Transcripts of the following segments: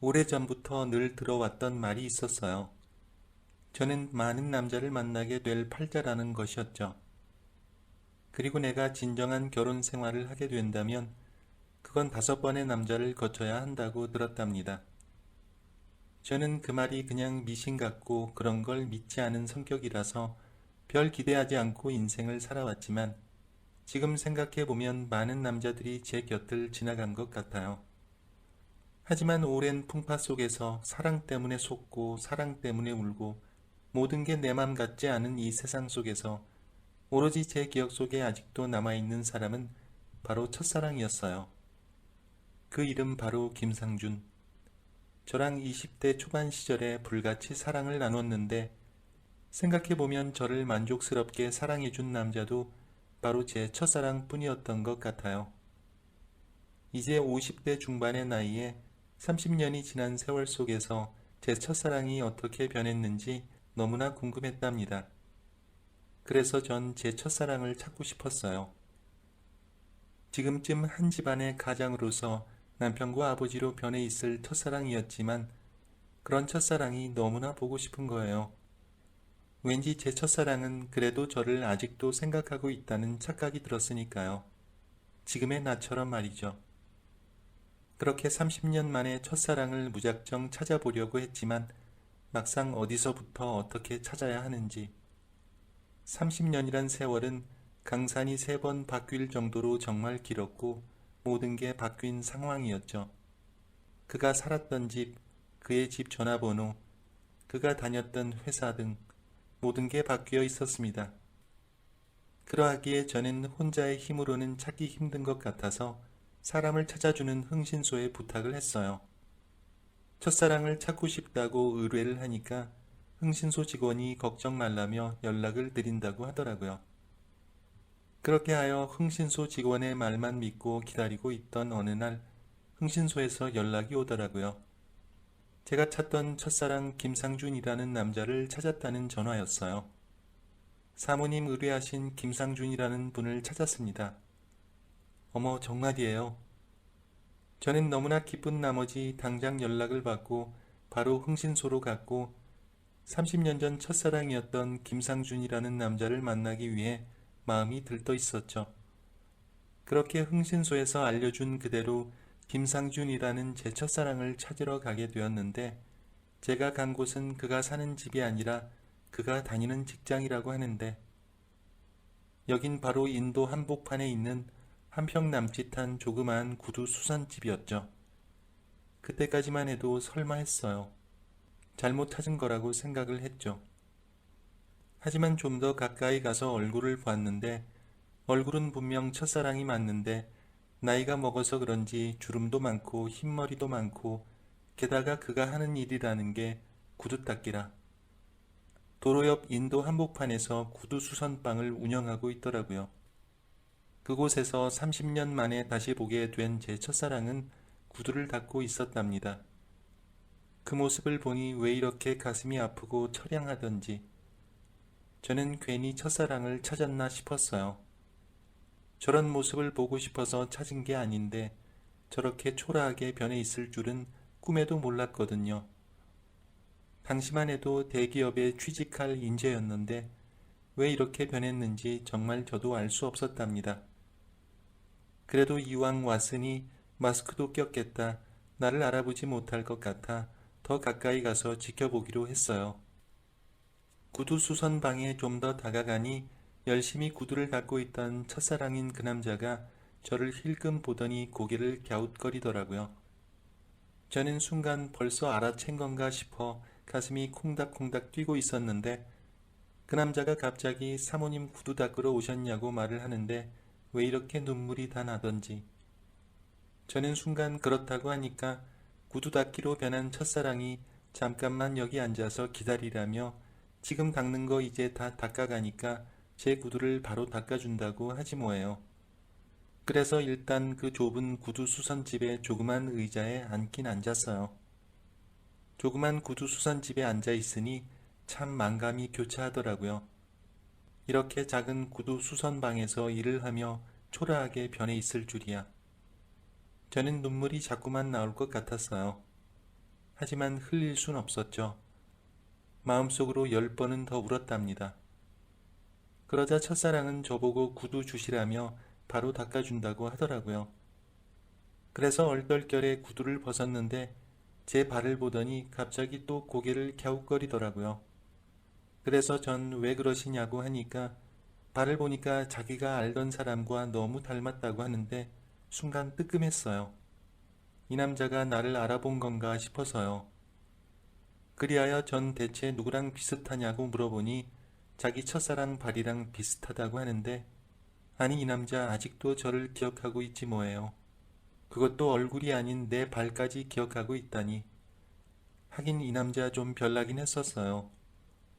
오래전부터 늘 들어왔던 말이 있었어요. 저는 많은 남자를 만나게 될 팔자라는 것이었죠. 그리고 내가 진정한 결혼 생활을 하게 된다면 그건 다섯 번의 남자를 거쳐야 한다고 들었답니다. 저는 그 말이 그냥 미신 같고 그런 걸 믿지 않은 성격이라서 별 기대하지 않고 인생을 살아왔지만 지금 생각해보면 많은 남자들이 제 곁을 지나간 것 같아요. 하지만 오랜 풍파 속에서 사랑 때문에 속고 사랑 때문에 울고 모든 게 내 맘 같지 않은 이 세상 속에서 오로지 제 기억 속에 아직도 남아있는 사람은 바로 첫사랑이었어요. 그 이름 바로 김상준. 저랑 20대 초반 시절에 불같이 사랑을 나눴는데 생각해보면 저를 만족스럽게 사랑해준 남자도 바로 제 첫사랑 뿐이었던 것 같아요. 이제 50대 중반의 나이에 30년이 지난 세월 속에서 제 첫사랑이 어떻게 변했는지 너무나 궁금했답니다. 그래서 전 제 첫사랑을 찾고 싶었어요. 지금쯤 한 집안의 가장으로서 남편과 아버지로 변해 있을 첫사랑이었지만 그런 첫사랑이 너무나 보고 싶은 거예요. 왠지 제 첫사랑은 그래도 저를 아직도 생각하고 있다는 착각이 들었으니까요. 지금의 나처럼 말이죠. 그렇게 30년 만에 첫사랑을 무작정 찾아보려고 했지만 막상 어디서부터 어떻게 찾아야 하는지 30년이란 세월은 강산이 세 번 바뀔 정도로 정말 길었고 모든 게 바뀐 상황이었죠. 그가 살았던 집, 그의 집 전화번호, 그가 다녔던 회사 등 모든 게 바뀌어 있었습니다. 그러하기에 저는 혼자의 힘으로는 찾기 힘든 것 같아서 사람을 찾아주는 흥신소에 부탁을 했어요. 첫사랑을 찾고 싶다고 의뢰를 하니까 흥신소 직원이 걱정 말라며 연락을 드린다고 하더라고요. 그렇게 하여 흥신소 직원의 말만 믿고 기다리고 있던 어느 날 흥신소에서 연락이 오더라고요. 제가 찾던 첫사랑 김상준이라는 남자를 찾았다는 전화였어요. 사모님 의뢰하신 김상준이라는 분을 찾았습니다. 어머, 정말이에요. 저는 너무나 기쁜 나머지 당장 연락을 받고 바로 흥신소로 갔고 30년 전 첫사랑이었던 김상준이라는 남자를 만나기 위해 마음이 들떠 있었죠. 그렇게 흥신소에서 알려준 그대로 김상준이라는 제 첫사랑을 찾으러 가게 되었는데 제가 간 곳은 그가 사는 집이 아니라 그가 다니는 직장이라고 하는데 여긴 바로 인도 한복판에 있는 한평 남짓한 조그마한 구두 수선집이었죠. 그때까지만 해도 설마 했어요. 잘못 찾은 거라고 생각을 했죠. 하지만 좀 더 가까이 가서 얼굴을 보았는데 얼굴은 분명 첫사랑이 맞는데 나이가 먹어서 그런지 주름도 많고 흰머리도 많고 게다가 그가 하는 일이라는 게 구두 닦기라. 도로 옆 인도 한복판에서 구두 수선방을 운영하고 있더라고요. 그곳에서 30년 만에 다시 보게 된 제 첫사랑은 구두를 닦고 있었답니다. 그 모습을 보니 왜 이렇게 가슴이 아프고 처량하던지 저는 괜히 첫사랑을 찾았나 싶었어요. 저런 모습을 보고 싶어서 찾은 게 아닌데 저렇게 초라하게 변해 있을 줄은 꿈에도 몰랐거든요. 당시만 해도 대기업에 취직할 인재였는데 왜 이렇게 변했는지 정말 저도 알 수 없었답니다. 그래도 이왕 왔으니 마스크도 꼈겠다. 나를 알아보지 못할 것 같아 더 가까이 가서 지켜보기로 했어요. 구두 수선방에 좀 더 다가가니 열심히 구두를 닦고 있던 첫사랑인 그 남자가 저를 힐끔 보더니 고개를 갸웃거리더라고요. 저는 순간 벌써 알아챈 건가 싶어 가슴이 콩닥콩닥 뛰고 있었는데 그 남자가 갑자기 사모님 구두 닦으러 오셨냐고 말을 하는데 왜 이렇게 눈물이 다 나던지 저는 순간 그렇다고 하니까 구두 닦기로 변한 첫사랑이 잠깐만 여기 앉아서 기다리라며 지금 닦는 거 이제 다 닦아가니까 제 구두를 바로 닦아준다고 하지 뭐예요. 그래서 일단 그 좁은 구두 수선집에 조그만 의자에 앉긴 앉았어요. 조그만 구두 수선집에 앉아 있으니 참 만감이 교차하더라고요. 이렇게 작은 구두 수선방에서 일을 하며 초라하게 변해 있을 줄이야. 저는 눈물이 자꾸만 나올 것 같았어요. 하지만 흘릴 순 없었죠. 마음속으로 열 번은 더 울었답니다. 그러자 첫사랑은 저보고 구두 주시라며 바로 닦아준다고 하더라고요. 그래서 얼떨결에 구두를 벗었는데 제 발을 보더니 갑자기 또 고개를 갸웃거리더라고요. 그래서 전 왜 그러시냐고 하니까 발을 보니까 자기가 알던 사람과 너무 닮았다고 하는데 순간 뜨끔했어요. 이 남자가 나를 알아본 건가 싶어서요. 그리하여 전 대체 누구랑 비슷하냐고 물어보니 자기 첫사랑 발이랑 비슷하다고 하는데 아니 이 남자 아직도 저를 기억하고 있지 뭐예요. 그것도 얼굴이 아닌 내 발까지 기억하고 있다니. 하긴 이 남자 좀 별나긴 했었어요.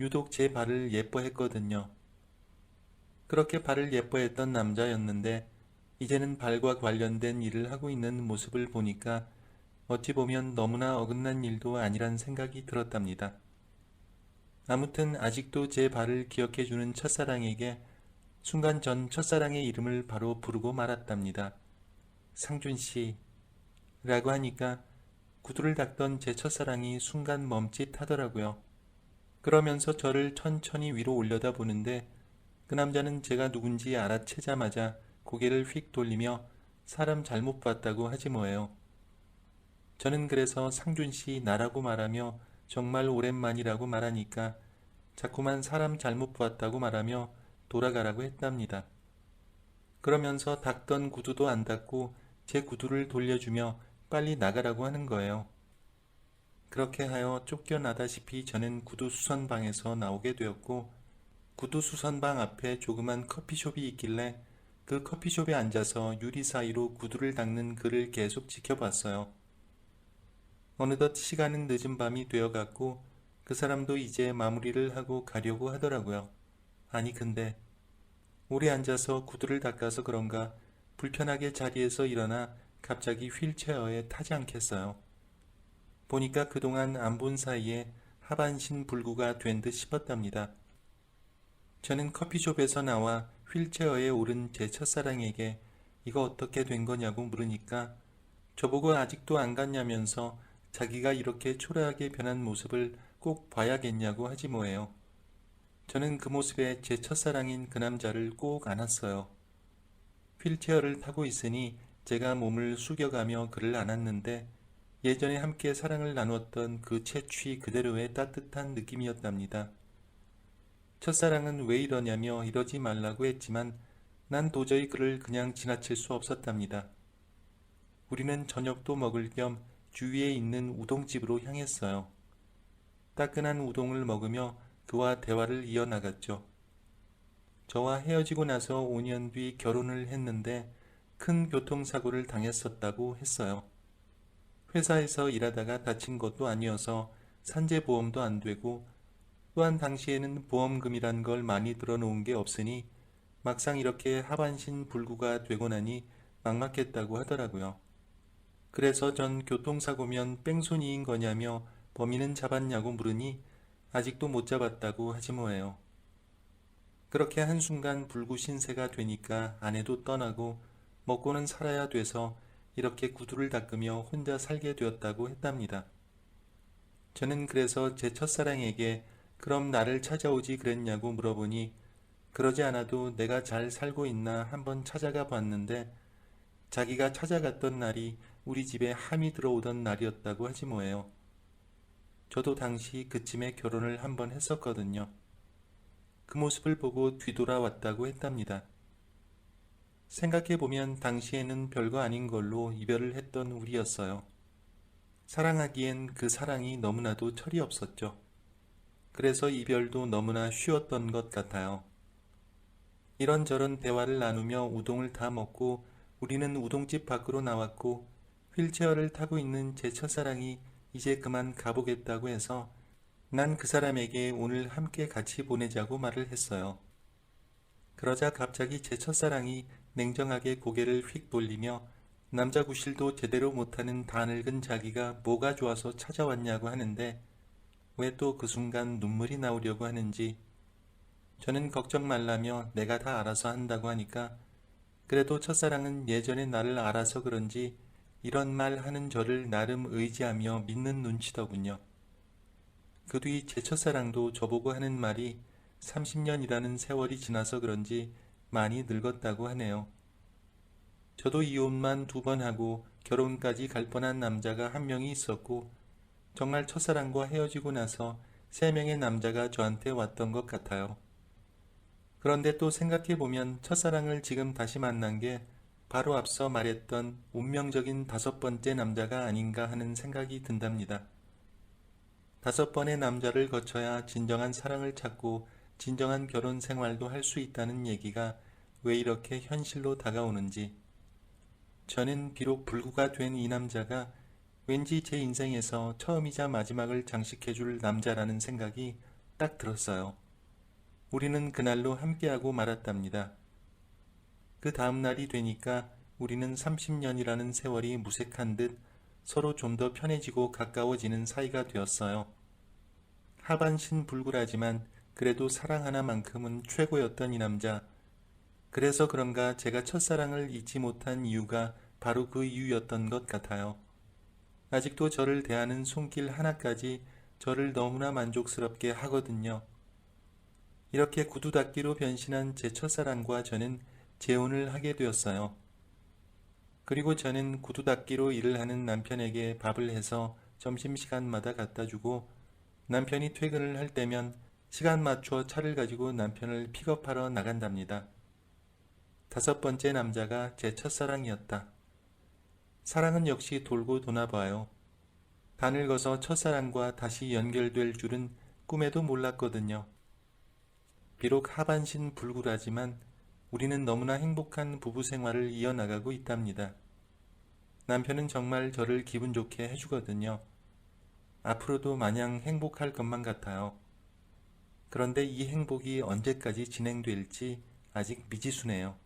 유독 제 발을 예뻐했거든요. 그렇게 발을 예뻐했던 남자였는데 이제는 발과 관련된 일을 하고 있는 모습을 보니까 어찌 보면 너무나 어긋난 일도 아니란 생각이 들었답니다. 아무튼 아직도 제 발을 기억해주는 첫사랑에게 순간 전 첫사랑의 이름을 바로 부르고 말았답니다. 상준 씨. 라고 하니까 구두를 닦던 제 첫사랑이 순간 멈칫하더라고요. 그러면서 저를 천천히 위로 올려다 보는데 그 남자는 제가 누군지 알아채자마자 고개를 휙 돌리며 사람 잘못 봤다고 하지 뭐예요. 저는 그래서 상준 씨 나라고 말하며 정말 오랜만이라고 말하니까 자꾸만 사람 잘못 봤다고 말하며 돌아가라고 했답니다. 그러면서 닦던 구두도 안 닦고 제 구두를 돌려주며 빨리 나가라고 하는 거예요. 그렇게 하여 쫓겨나다시피 저는 구두 수선방에서 나오게 되었고 구두 수선방 앞에 조그만 커피숍이 있길래 그 커피숍에 앉아서 유리 사이로 구두를 닦는 그를 계속 지켜봤어요. 어느덧 시간은 늦은 밤이 되어갔고 그 사람도 이제 마무리를 하고 가려고 하더라고요. 아니 근데 오래 앉아서 구두를 닦아서 그런가 불편하게 자리에서 일어나 갑자기 휠체어에 타지 않겠어요. 보니까 그동안 안 본 사이에 하반신 불구가 된 듯 싶었답니다. 저는 커피숍에서 나와 휠체어에 오른 제 첫사랑에게 이거 어떻게 된 거냐고 물으니까 저보고 아직도 안 갔냐면서 자기가 이렇게 초라하게 변한 모습을 꼭 봐야겠냐고 하지 뭐예요. 저는 그 모습에 제 첫사랑인 그 남자를 꼭 안았어요. 휠체어를 타고 있으니 제가 몸을 숙여가며 그를 안았는데 예전에 함께 사랑을 나누었던 그 채취 그대로의 따뜻한 느낌이었답니다. 첫사랑은 왜 이러냐며 이러지 말라고 했지만 난 도저히 그를 그냥 지나칠 수 없었답니다. 우리는 저녁도 먹을 겸 주위에 있는 우동집으로 향했어요. 따끈한 우동을 먹으며 그와 대화를 이어나갔죠. 저와 헤어지고 나서 5년 뒤 결혼을 했는데 큰 교통사고를 당했었다고 했어요. 회사에서 일하다가 다친 것도 아니어서 산재보험도 안 되고 또한 당시에는 보험금이란 걸 많이 들어놓은 게 없으니 막상 이렇게 하반신 불구가 되고 나니 막막했다고 하더라고요. 그래서 전 교통사고면 뺑소니인 거냐며 범인은 잡았냐고 물으니 아직도 못 잡았다고 하지 뭐예요. 그렇게 한순간 불구 신세가 되니까 아내도 떠나고 먹고는 살아야 돼서 이렇게 구두를 닦으며 혼자 살게 되었다고 했답니다. 저는 그래서 제 첫사랑에게 그럼 나를 찾아오지 그랬냐고 물어보니 그러지 않아도 내가 잘 살고 있나 한번 찾아가 봤는데 자기가 찾아갔던 날이 우리 집에 함이 들어오던 날이었다고 하지 뭐예요. 저도 당시 그쯤에 결혼을 한번 했었거든요. 그 모습을 보고 뒤돌아왔다고 했답니다. 생각해보면 당시에는 별거 아닌 걸로 이별을 했던 우리였어요. 사랑하기엔 그 사랑이 너무나도 철이 없었죠. 그래서 이별도 너무나 쉬웠던 것 같아요. 이런저런 대화를 나누며 우동을 다 먹고 우리는 우동집 밖으로 나왔고 휠체어를 타고 있는 제 첫사랑이 이제 그만 가보겠다고 해서 난 그 사람에게 오늘 함께 같이 보내자고 말을 했어요. 그러자 갑자기 제 첫사랑이 냉정하게 고개를 휙 돌리며 남자 구실도 제대로 못하는 다 늙은 자기가 뭐가 좋아서 찾아왔냐고 하는데 왜 또 그 순간 눈물이 나오려고 하는지 저는 걱정 말라며 내가 다 알아서 한다고 하니까 그래도 첫사랑은 예전에 나를 알아서 그런지 이런 말 하는 저를 나름 의지하며 믿는 눈치더군요. 그 뒤 제 첫사랑도 저보고 하는 말이 30년이라는 세월이 지나서 그런지 많이 늙었다고 하네요. 저도 이혼만 두 번 하고 결혼까지 갈 뻔한 남자가 한 명이 있었고 정말 첫사랑과 헤어지고 나서 세 명의 남자가 저한테 왔던 것 같아요. 그런데 또 생각해보면 첫사랑을 지금 다시 만난 게 바로 앞서 말했던 운명적인 다섯 번째 남자가 아닌가 하는 생각이 든답니다. 다섯 번의 남자를 거쳐야 진정한 사랑을 찾고 진정한 결혼 생활도 할 수 있다는 얘기가 왜 이렇게 현실로 다가오는지. 저는 비록 불구가 된 이 남자가 왠지 제 인생에서 처음이자 마지막을 장식해줄 남자라는 생각이 딱 들었어요. 우리는 그날로 함께하고 말았답니다. 그 다음 날이 되니까 우리는 30년이라는 세월이 무색한 듯 서로 좀 더 편해지고 가까워지는 사이가 되었어요. 하반신 불굴하지만 그래도 사랑 하나만큼은 최고였던 이 남자. 그래서 그런가 제가 첫사랑을 잊지 못한 이유가 바로 그 이유였던 것 같아요. 아직도 저를 대하는 손길 하나까지 저를 너무나 만족스럽게 하거든요. 이렇게 구두 닦기로 변신한 제 첫사랑과 저는 재혼을 하게 되었어요. 그리고 저는 구두 닦기로 일을 하는 남편에게 밥을 해서 점심시간마다 갖다 주고 남편이 퇴근을 할 때면 시간 맞춰 차를 가지고 남편을 픽업하러 나간답니다. 다섯 번째 남자가 제 첫사랑이었다. 사랑은 역시 돌고 도나 봐요. 다 늙어서 첫사랑과 다시 연결될 줄은 꿈에도 몰랐거든요. 비록 하반신 불굴하지만 우리는 너무나 행복한 부부 생활을 이어나가고 있답니다. 남편은 정말 저를 기분 좋게 해주거든요. 앞으로도 마냥 행복할 것만 같아요. 그런데 이 행복이 언제까지 진행될지 아직 미지수네요.